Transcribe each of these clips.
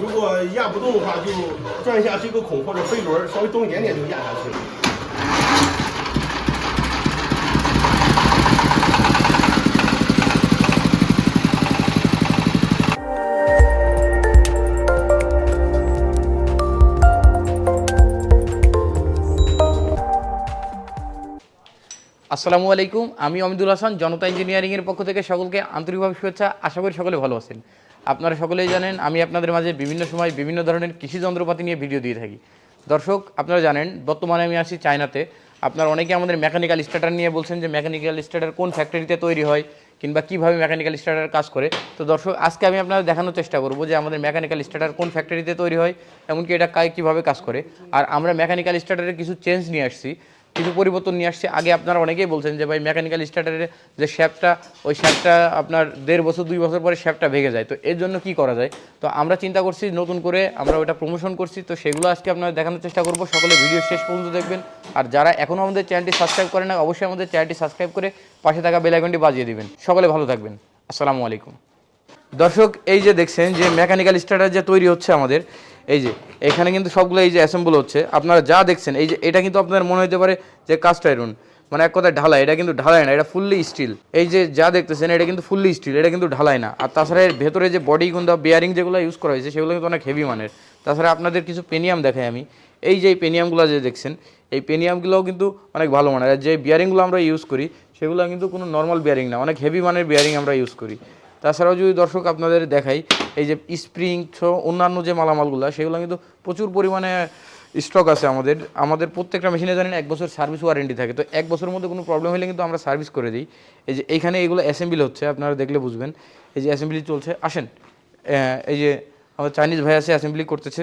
如果压不动的话，就转一下这个孔或者飞轮，稍微动一点点就压下去了。 আসসালামু আলাইকুম আমি অমিদুল হাসান জনতা ইঞ্জিনিয়ারিং এর পক্ষ থেকে সকলকে আন্তরিকভাবে শুভেচ্ছা আশা করি সকলে ভালো আছেন আপনারা সকলেই জানেন, আমি আপনাদের মাঝে বিভিন্ন সময় বিভিন্ন ধরনের কৃষি যন্ত্রপাতি নিয়ে ভিডিও দিয়ে থাকি। দর্শক, আপনারা জানেন, বর্তমানে আমি আসি চায়নাতে। আপনারা অনেকে আমাদের মেকানিক্যাল স্টার্টার নিয়ে বলছেন যে মেকানিক্যাল স্টার্টার কোন ফ্যাক্টরিতে তৈরি হয়? কিংবা কীভাবে মেকানিক্যাল স্টার্টার কাজ করে? তো দর্শক, আজকে আমি আপনাদের দেখানোর চেষ্টা করব যে, আমাদের মেকানিক্যাল স্টার্টার কোন ফ্যাক্টরিতে তৈরি হয়, এমনকি এটা কীভাবে কাজ করে। আর আমরা মেকানিক্যাল স্টার্টারের কিছু চেঞ্জ নিয়ে আসছি। কিছু পরিবর্তন নিয়ে আসছে। আগে আপনারা অনেকেই বলছেন যে, ভাই মেকানিক্যাল স্টার্টারের যে শ্যাপটা ওই শ্যাপটা আপনার দেড় বছর, দুই বছর পরে শ্যাপটা ভেঙে যায়। তো এর জন্য কি করা যায়? তো আমরা চিন্তা করছি নতুন করে আমরা ওটা প্রমোশন করছি। তো সেগুলো আজকে আপনারা দেখানোর চেষ্টা করব। সকলে ভিডিও শেষ পর্যন্ত দেখবেন। আর যারা এখনও আমাদের চ্যানেলটি সাবস্ক্রাইব করে না অবশ্যই আমাদের চ্যানেলটি সাবস্ক্রাইব করে পাশে থাকা বেলাইকনটি বাজিয়ে দিবেন। সকলে ভালো থাকবেন। আসসালামু আলাইকুম। দর্শক, এই যে দেখছেন যে মেকানিক্যাল স্টার্টার যে তৈরি হচ্ছে আমাদের, এই যে, এখানে কিন্তু সবগুলো এই যে অ্যাসেম্বল হচ্ছে। আপনারা যা দেখছেন, এই যে, এটা কিন্তু আপনার মনে হতে পারে যে কাস্ট আয়রন মানে এক কথায় ঢালাই, এটা কিন্তু ঢালাই না, এটা ফুললি স্টিল এই যে যা দেখতেছেন, এটা কিন্তু ফুললি স্টিল এটা কিন্তু ঢালাই না। আর তাছাড়া এর ভেতরে যে বডি কিন্তু বিয়ারিং যেগুলো ইউজ করা হয়েছে, সেগুলো কিন্তু অনেক হেভি মানের। তাছাড়া আপনাদের কিছু পেনিয়াম দেখাই আমি। এই যে পেনিয়ামগুলো যে দেখছেন, এই পেনিয়ামগুলোও কিন্তু অনেক ভালো মানের। আর যে বিয়ারিংগুলো আমরা ইউজ করি, সেগুলো কিন্তু কোনো নর্মাল বিয়ারিং না, অনেক হেভি মানের বিয়ারিং আমরা ইউজ করি। তাছাড়াও যদি দর্শক আপনাদের দেখাই, এই যে স্প্রিং অন্যান্য যে মালামালগুলো, সেগুলো কিন্তু প্রচুর পরিমাণে স্টক আছে আমাদের। আমাদের প্রত্যেকটা মেশিনে জানেন এক বছর সার্ভিস ওয়ারেন্টি থাকে। তো এক বছরের মধ্যে কোনো প্রবলেম হলে কিন্তু আমরা সার্ভিস করে দিই। এই যে এইখানে এগুলো অ্যাসেম্বলি হচ্ছে, আপনারা দেখলে বুঝবেন। এই যে অ্যাসেম্বলি চলছে। আসেন এই যে আমাদের চাইনিজ ভাই আছে অ্যাসেম্বলি করতেছে।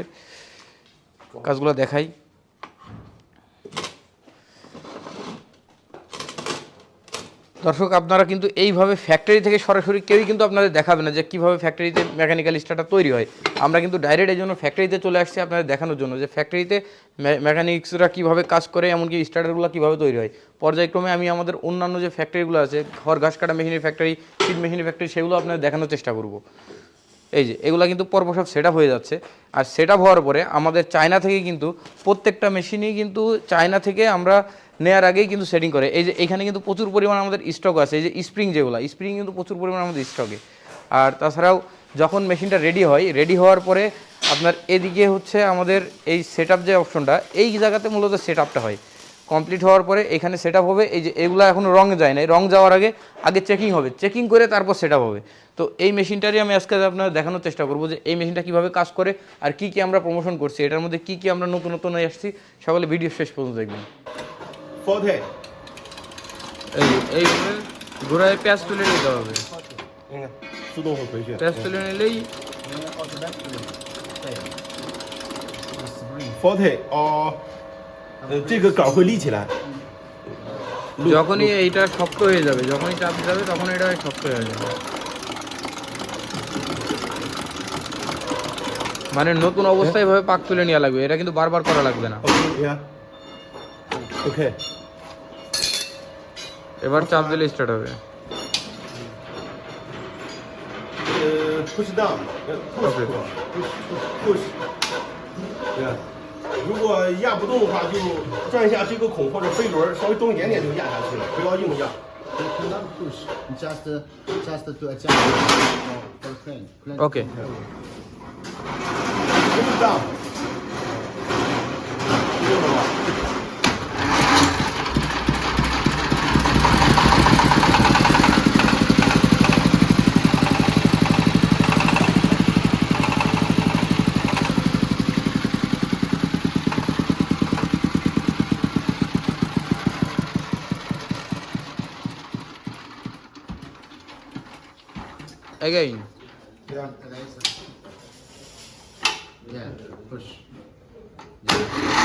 কাজগুলো দেখাই। দর্শক, আপনারা কিন্তু এইভাবে ফ্যাক্টরি থেকে সরাসরি কেউই কিন্তু আপনাদের দেখাবে না যে কীভাবে ফ্যাক্টরিতে মেকানিক্যাল স্টার্টার তৈরি হয়। আমরা কিন্তু ডাইরেক্ট এই জন্য ফ্যাক্টরিতে চলে আসছি আপনাদের দেখানোর জন্য যে ফ্যাক্টরিতে মেকানিক্সরা কীভাবে কাজ করে, এমনকি স্টার্টারগুলো কীভাবে তৈরি হয়। পর্যায়ক্রমে আমি আমাদের অন্যান্য যে ফ্যাক্টরিগুলো আছে ঘর ঘাস কাটা মেশিনের ফ্যাক্টরি সিট মেশিনের ফ্যাক্টরি সেগুলো আপনাদের দেখানোর চেষ্টা করব। এই যে, এগুলো কিন্তু পর্ব সব সেট হয়ে যাচ্ছে। আর সেট হওয়ার পরে আমাদের চায়না থেকে কিন্তু প্রত্যেকটা মেশিনই কিন্তু চায়না থেকে আমরা নেয়ার আগেই কিন্তু সেটিং করে। এই যে এখানে কিন্তু প্রচুর পরিমাণ আমাদের স্টক আছে। এই যে স্প্রিং যেগুলো স্প্রিং কিন্তু প্রচুর পরিমাণ আমাদের স্টকে আর তাছাড়াও যখন মেশিনটা রেডি হয় রেডি হওয়ার পরে আপনার এদিকে হচ্ছে আমাদের এই সেট যে অপশনটা এই জায়গাতে মূলত সেট হয়। কমপ্লিট হওয়ার পরে এখানে সেট হবে। এই যে এগুলো এখনও রং যায় না রং যাওয়ার আগে আগে চেকিং হবে। চেকিং করে তারপর সেট হবে। তো এই মেশিনটারই আমি আজকে আপনার দেখানোর চেষ্টা করব যে এই মেশিনটা কীভাবে কাজ করে আর কি কি আমরা প্রমোশন করছি। এটার মধ্যে কি কি আমরা নতুন নতুন আসছি, সকলে ভিডিও শেষ পর্যন্ত দেখবেন। Forte， এই এইভাবে ঘোড়ায় পেঁয়াজ তুলে নিতে হবে 你看自动会回去。 পেঁয়াজ তুলে নিলেই Forte 哦，呃，这个杆会立起来。 যখনই এইটা শক্ত হয়ে যাবে যখনই চাপ যাবে তখন এটা শক্ত হয়ে যাবে মানে নতুন অবস্থায় এভাবে পাক তুলে নেওয়া লাগবে এটা কিন্তু বারবার করা লাগবে না 你看，OK， এবার চাপ দিলে start হবে呃，push down，呃 push OK push push，你看，如果压不动的话，就转一下这个孔或者飞轮，稍微动一点点就压下去了，不要硬压。 You cannot push. Just uh, just to adjust for, for crane. crane. Okay push down， Again. Yeah. Push. Yeah.